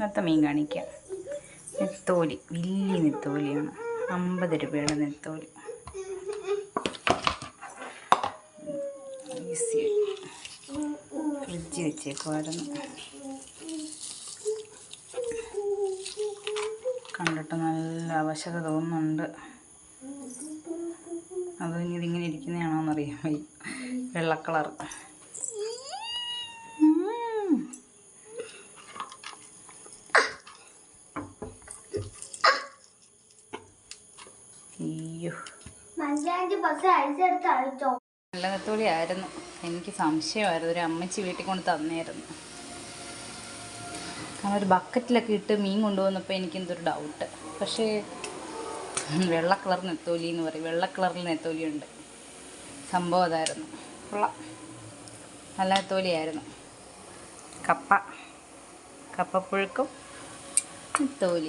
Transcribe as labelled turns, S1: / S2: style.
S1: ഇന്നത്തെ മീൻ കാണിക്കാം. നെത്തോലി വലിയ നെത്തോലിയാണ്. അമ്പത് രൂപയുടെ നെത്തോലി. ഈസി വെച്ചേക്കുമായിരുന്നു കണ്ടിട്ട് നല്ല അവശത തോന്നുന്നുണ്ട്. അത് ഇതിങ്ങനെ ഇരിക്കുന്നതാണോന്ന് അറിയാൻ വയ്യ. വെള്ള കളർ അയ്യോ.
S2: അഴിച്ചോ
S1: നല്ല ആയിരുന്നു. എനിക്ക് സംശയമായിരുന്നു. ഒരു അമ്മച്ചി വീട്ടിൽ കൊണ്ട് തന്നായിരുന്നു കാരണം ഒരു ബക്കറ്റിലൊക്കെ ഇട്ട് മീൻ കൊണ്ടുവന്നപ്പോൾ എനിക്ക് എന്തൊരു ഡൗട്ട് പക്ഷേ വെള്ള കളർ നെത്തോലി എന്ന് പറയും. വെള്ള കളറിൽ നെത്തോലി ഉണ്ട്. സംഭവം അതായിരുന്നു. കൊള്ളാം. നല്ല നെത്തോലിയായിരുന്നു കപ്പ. കപ്പപ്പുഴുക്കും നെത്തോലി.